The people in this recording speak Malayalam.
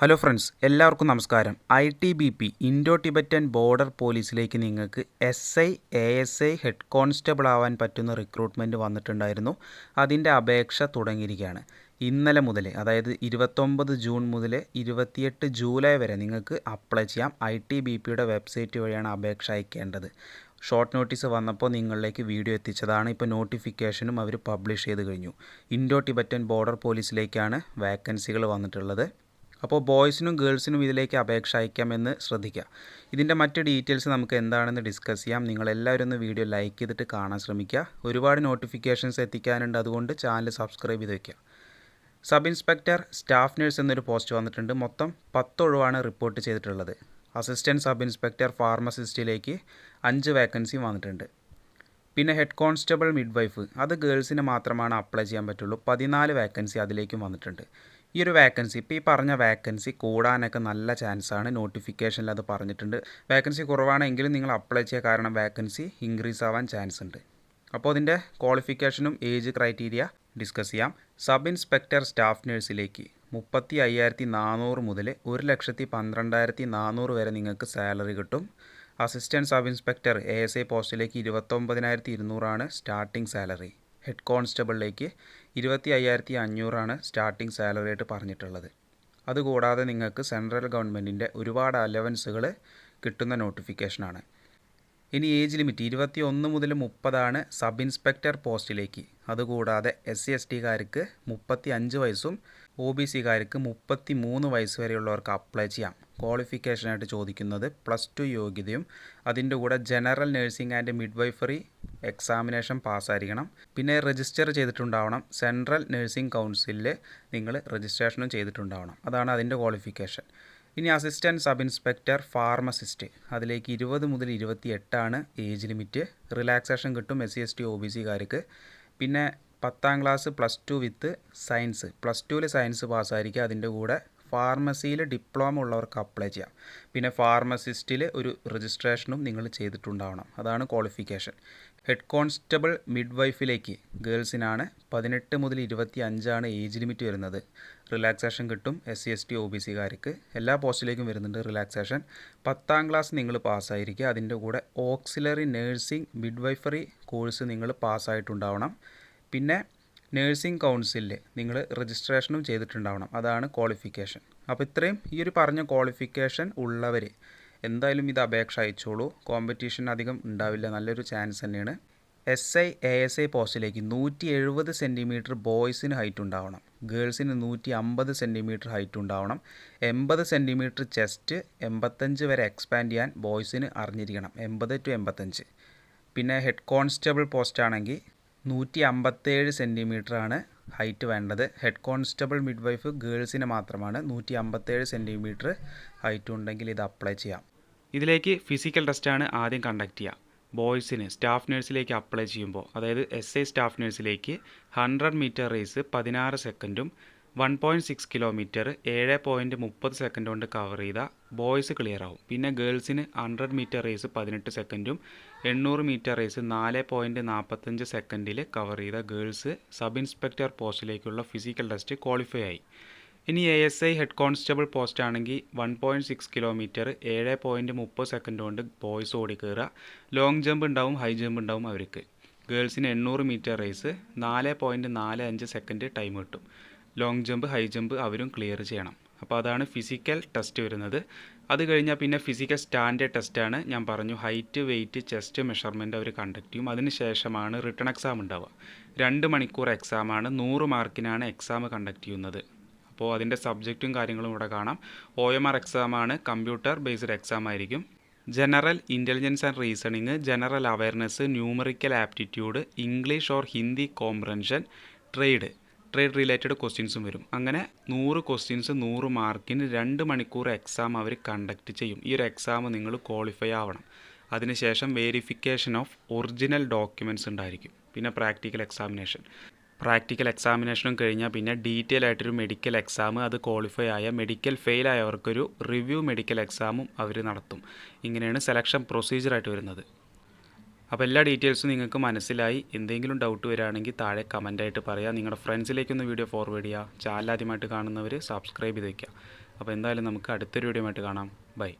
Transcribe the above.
ഹലോ ഫ്രണ്ട്സ് എല്ലാവർക്കും നമസ്കാരം. I T B P Indo Tibetan border പോലീസിലേക്ക് നിങ്ങൾക്ക് S I A S I head constable ആവാൻ പറ്റുന്ന റിക്രൂട്ട്മെന്റ് വന്നിട്ടുണ്ടായിരുന്നു. അതിന്റെ അപേക്ഷ തുടങ്ങിയിരിക്കുകയാണ്. ഇന്നലെ മുതൽ അതായത് ഇരുപത്തൊമ്പത് ജൂൺ മുതൽ ഇരുപത്തിയെട്ട് ജൂലൈ വരെ നിങ്ങൾക്ക് അപ്ലൈ ചെയ്യാം. ഐ ടി ബി പിയുടെ വെബ്സൈറ്റ് വഴിയാണ് അപേക്ഷ അയക്കേണ്ടത്. ഷോർട്ട് നോട്ടീസ് വന്നപ്പോൾ നിങ്ങളിലേക്ക് വീഡിയോ എത്തിച്ചതാണ്. ഇപ്പോൾ നോട്ടിഫിക്കേഷനും അവർ പബ്ലിഷ് ചെയ്ത് കഴിഞ്ഞു. ഇൻഡോ ടിബറ്റൻ ബോർഡർ പോലീസിലേക്കാണ് വാക്കൻസികൾ വന്നിട്ടുള്ളത്. അപ്പോൾ ബോയ്സിനും ഗേൾസിനും ഇതിലേക്ക് അപേക്ഷ അയക്കാമെന്ന് ശ്രദ്ധിക്കുക. ഇതിന്റെ മറ്റ് ഡീറ്റെയിൽസ് നമുക്ക് എന്താണെന്ന് ഡിസ്കസ് ചെയ്യാം. നിങ്ങളെല്ലാവരും ഒന്ന് വീഡിയോ ലൈക്ക് ചെയ്തിട്ട് കാണാൻ ശ്രമിക്കുക. ഒരുപാട് നോട്ടിഫിക്കേഷൻസ് എത്തിക്കാനുണ്ട്. അതുകൊണ്ട് ചാനൽ സബ്സ്ക്രൈബ് ചെയ്ത് വയ്ക്കുക സബ് ഇൻസ്പെക്ടർ സ്റ്റാഫ് നഴ്സ് എന്നൊരു പോസ്റ്റ് വന്നിട്ടുണ്ട്. മൊത്തം പത്തൊഴിവാണ് റിപ്പോർട്ട് ചെയ്തിട്ടുള്ളത്. അസിസ്റ്റന്റ് സബ് ഇൻസ്പെക്ടർ ഫാർമസിസ്റ്റിലേക്ക് അഞ്ച് വേക്കൻസി വന്നിട്ടുണ്ട്. പിന്നെ ഹെഡ് കോൺസ്റ്റബിൾ മിഡ് വൈഫ് അത് ഗേൾസിന് മാത്രമാണ് അപ്ലൈ ചെയ്യാൻ പറ്റുള്ളൂ. പതിനാല് വേക്കൻസി അതിലേക്കും വന്നിട്ടുണ്ട്. ഈ ഒരു വേക്കൻസി ഇപ്പോൾ ഈ പറഞ്ഞ വേക്കൻസി കൂടാനൊക്കെ നല്ല ചാൻസാണ് നോട്ടിഫിക്കേഷനിൽ അത് പറഞ്ഞിട്ടുണ്ട്. വേക്കൻസി കുറവാണെങ്കിലും നിങ്ങൾ അപ്ലൈ ചെയ്യുക കാരണം വേക്കൻസി ഇൻക്രീസ് ആവാൻ ചാൻസ് ഉണ്ട്. അപ്പോൾ അതിന്റെ ക്വാളിഫിക്കേഷനും ഏജ് ക്രൈറ്റീരിയ ഡിസ്കസ് ചെയ്യാം. സബ് ഇൻസ്പെക്ടർ സ്റ്റാഫ് നഴ്സിലേക്ക് മുപ്പത്തി അയ്യായിരത്തി നാനൂറ് മുതൽ ഒരു ലക്ഷത്തി പന്ത്രണ്ടായിരത്തി നാനൂറ് വരെ നിങ്ങൾക്ക് സാലറി കിട്ടും. Assistant sub inspector A S I പോസ്റ്റിലേക്ക് ഇരുപത്തൊമ്പതിനായിരത്തി ഇരുന്നൂറാണ് സ്റ്റാർട്ടിംഗ് സാലറി ഹെഡ് കോൺസ്റ്റബിളിലേക്ക് ഇരുപത്തി അയ്യായിരത്തി അഞ്ഞൂറാണ് സ്റ്റാർട്ടിംഗ് സാലറി ആയിട്ട് പറഞ്ഞിട്ടുള്ളത്. അതുകൂടാതെ നിങ്ങൾക്ക് സെൻട്രൽ ഗവൺമെന്റിന്റെ ഒരുപാട് അലവൻസുകൾ കിട്ടുന്ന നോട്ടിഫിക്കേഷനാണ്. ഇനി ഏജ് ലിമിറ്റ് ഇരുപത്തി ഒന്ന് മുതൽ മുപ്പതാണ് സബ് ഇൻസ്പെക്ടർ പോസ്റ്റിലേക്ക്. അതുകൂടാതെ എസ് സി എസ് ടിക്കാർക്ക് മുപ്പത്തി അഞ്ച് വയസ്സും ഒ ബി സിക്കാർക്ക് മുപ്പത്തി മൂന്ന് വയസ്സ് വരെയുള്ളവർക്ക് അപ്ലൈ ചെയ്യാം. ക്വാളിഫിക്കേഷനായിട്ട് ചോദിക്കുന്നത് പ്ലസ് ടു യോഗ്യതയും അതിന്റെ കൂടെ general nursing and midwifery examination പാസ്സായിരിക്കണം. പിന്നെ രജിസ്റ്റർ ചെയ്തിട്ടുണ്ടാവണം. സെൻട്രൽ നഴ്സിംഗ് കൗൺസിലിൽ നിങ്ങൾ രജിസ്ട്രേഷനും ചെയ്തിട്ടുണ്ടാവണം. അതാണ് അതിന്റെ ക്വാളിഫിക്കേഷൻ ഇനി അസിസ്റ്റന്റ് സബ് ഇൻസ്പെക്ടർ ഫാർമസിസ്റ്റ് അതിലേക്ക് ഇരുപത് മുതൽ ഇരുപത്തി എട്ടാണ് ഏജ് ലിമിറ്റ് റിലാക്സേഷൻ കിട്ടും S C S T O B സിക്കാർക്ക് പിന്നെ പത്താം class plus two with science plus ടുവിൽ സയൻസ് പാസ്സായിരിക്കുക അതിന്റെ കൂടെ ഫാർമസിയിൽ ഡിപ്ലോമ ഉള്ളവർക്ക് അപ്ലൈ ചെയ്യാം. പിന്നെ ഫാർമസിസ്റ്റിൽ ഒരു രജിസ്ട്രേഷനും നിങ്ങൾ ചെയ്തിട്ടുണ്ടാവണം. അതാണ് ക്വാളിഫിക്കേഷൻ. ഹെഡ് കോൺസ്റ്റബിൾ മിഡ് വൈഫിലേക്ക് ഗേൾസിനാണ് പതിനെട്ട് മുതൽ ഇരുപത്തി അഞ്ചാണ് ഏജ് ലിമിറ്റ് വരുന്നത്. റിലാക്സേഷൻ കിട്ടും S C S T O B സിക്കാർക്ക് എല്ലാ പോസ്റ്റിലേക്കും വരുന്നുണ്ട് റിലാക്സേഷൻ. പത്താം ക്ലാസ് നിങ്ങൾ പാസ്സായിരിക്കുക. അതിന്റെ കൂടെ auxiliary nursing midwifery course നിങ്ങൾ പാസ്സായിട്ടുണ്ടാവണം. പിന്നെ നേഴ്സിംഗ് കൗൺസിലിൽ നിങ്ങൾ രജിസ്ട്രേഷനും ചെയ്തിട്ടുണ്ടാവണം. അതാണ് ക്വാളിഫിക്കേഷൻ. അപ്പോൾ ഇത്രയും ഈ ഒരു പറഞ്ഞ ക്വാളിഫിക്കേഷൻ ഉള്ളവർ എന്തായാലും ഇത് അപേക്ഷ അയച്ചോളൂ. കോമ്പറ്റീഷൻ അധികം ഉണ്ടാവില്ല. നല്ലൊരു ചാൻസ് തന്നെയാണ്. S I A S I പോസ്റ്റിലേക്ക് നൂറ്റി എഴുപത് സെന്റിമീറ്റർ ബോയ്സിന് ഹൈറ്റ് ഉണ്ടാവണം. ഗേൾസിന് നൂറ്റി അമ്പത് സെന്റിമീറ്റർ ഹൈറ്റ് ഉണ്ടാവണം. എൺപത് സെന്റിമീറ്റർ ചെസ്റ്റ് എൺപത്തഞ്ച് വരെ എക്സ്പാൻഡ് ചെയ്യാൻ ബോയ്സിന് അറിഞ്ഞിരിക്കണം. എൺപത് ടു എൺപത്തഞ്ച്. പിന്നെ ഹെഡ് കോൺസ്റ്റബിൾ പോസ്റ്റ് ആണെങ്കിൽ നൂറ്റി അമ്പത്തേഴ് സെന്റിമീറ്ററാണ് ഹൈറ്റ് വേണ്ടത്. ഹെഡ് കോൺസ്റ്റബിൾ മിഡ് വൈഫ് ഗേൾസിന് മാത്രമാണ് നൂറ്റി അമ്പത്തേഴ് സെന്റിമീറ്റർ ഹൈറ്റ് ഉണ്ടെങ്കിൽ ഇത് അപ്ലൈ ചെയ്യാം. ഇതിലേക്ക് ഫിസിക്കൽ ടെസ്റ്റാണ് ആദ്യം കണ്ടക്ട് ചെയ്യുക ബോയ്സിന് സ്റ്റാഫ് നഴ്സിലേക്ക് അപ്ലൈ ചെയ്യുമ്പോൾ അതായത് എസ് ഐ സ്റ്റാഫ് നഴ്സിലേക്ക് ഹൺഡ്രഡ് മീറ്റർ റേസ് പതിനാറ് സെക്കൻഡും വൺ പോയിന്റ് സിക്സ് കിലോമീറ്റർ ഏഴ് പോയിന്റ് മുപ്പത് സെക്കൻഡ് കൊണ്ട് കവർ ചെയ്ത ബോയ്സ് ക്ലിയർ ആവും. പിന്നെ ഗേൾസിന് ഹൺഡ്രഡ് മീറ്റർ റേസ് പതിനെട്ട് സെക്കൻഡും എണ്ണൂറ് മീറ്റർ റേസ് നാല് പോയിന്റ് നാൽപ്പത്തഞ്ച് സെക്കൻഡിൽ കവർ ചെയ്ത ഗേൾസ് സബ് ഇൻസ്പെക്ടർ പോസ്റ്റിലേക്കുള്ള ഫിസിക്കൽ ടെസ്റ്റ് ക്വാളിഫൈ ആയി. ഇനി A S I head constable post ആണെങ്കിൽ വൺ പോയിന്റ് സിക്സ് കിലോമീറ്റർ ഏഴ് പോയിന്റ് മുപ്പത് സെക്കൻഡ് കൊണ്ട് ബോയ്സ് ഓടി കയറുക ലോങ് ജമ്പ് ഉണ്ടാവും ഹൈ ജമ്പ് ഉണ്ടാവും അവർക്ക്. ഗേൾസിന് എണ്ണൂറ് മീറ്റർ റേസ് നാല് പോയിന്റ് നാല് അഞ്ച് സെക്കൻഡ് ടൈം കിട്ടും. ലോങ് ജമ്പ് ഹൈ ജമ്പ് അവരും ക്ലിയർ ചെയ്യണം. അപ്പോൾ അതാണ് ഫിസിക്കൽ ടെസ്റ്റ് വരുന്നത്. അത് കഴിഞ്ഞാൽ പിന്നെ ഫിസിക്കൽ സ്റ്റാൻഡേർഡ് ടെസ്റ്റാണ് ഞാൻ പറഞ്ഞു ഹൈറ്റ് വെയിറ്റ് ചെസ്റ്റ് മെഷർമെന്റ് അവർ കണ്ടക്ട് ചെയ്യും. അതിന് ശേഷമാണ് റിട്ടേൺ എക്സാം ഉണ്ടാവുക. രണ്ട് മണിക്കൂർ എക്സാമാണ് നൂറ് മാർക്കിനാണ് എക്സാം കണ്ടക്ട് ചെയ്യുന്നത്. അപ്പോൾ അതിന്റെ സബ്ജക്റ്റും കാര്യങ്ങളും ഇവിടെ കാണാം. ഒ എം ആർ എക്സാമാണ് കമ്പ്യൂട്ടർ ബേസ്ഡ് എക്സാം ആയിരിക്കും. General intelligence and reasoning general awareness numerical aptitude English or Hindi comprehension trade trade related ക്വസ്റ്റ്യൻസും വരും. അങ്ങനെ നൂറ് ക്വസ്റ്റ്യൻസ് നൂറ് മാർക്കിന് രണ്ട് മണിക്കൂർ എക്സാം അവർ കണ്ടക്ട് ചെയ്യും. ഈ ഒരു എക്സാം നിങ്ങൾ ക്വാളിഫൈ ആവണം. അതിനുശേഷം വേരിഫിക്കേഷൻ ഓഫ് ഒറിജിനൽ ഡോക്യുമെന്റ്സ് ഉണ്ടായിരിക്കും. പിന്നെ പ്രാക്ടിക്കൽ എക്സാമിനേഷൻ പ്രാക്ടിക്കൽ എക്സാമിനേഷനും കഴിഞ്ഞാൽ പിന്നെ ഡീറ്റെയിൽ ആയിട്ടൊരു മെഡിക്കൽ എക്സാം അത് ക്വാളിഫൈ ആയ മെഡിക്കൽ ഫെയിൽ ആയവർക്കൊരു റിവ്യൂ മെഡിക്കൽ എക്സാമും അവർ നടത്തും. ഇങ്ങനെയാണ് സെലക്ഷൻ പ്രൊസീജിയറായിട്ട് വരുന്നത്. അപ്പോൾ എല്ലാ ഡീറ്റെയിൽസും നിങ്ങൾക്ക് മനസ്സിലായി. എന്തെങ്കിലും ഡൗട്ട് വരികയാണെങ്കിൽ താഴെ കമന്റായിട്ട് പറയാം. നിങ്ങളുടെ ഫ്രണ്ട്സിലേക്കൊന്ന് വീഡിയോ ഫോർവേഡ് ചെയ്യുക ചാനൽ ആദ്യമായിട്ട് കാണുന്നവർ സബ്സ്ക്രൈബ് ചെയ്ത് വയ്ക്കുക അപ്പോൾ എന്തായാലും നമുക്ക് അടുത്തൊരു വീഡിയോ ആയിട്ട് കാണാം. ബൈ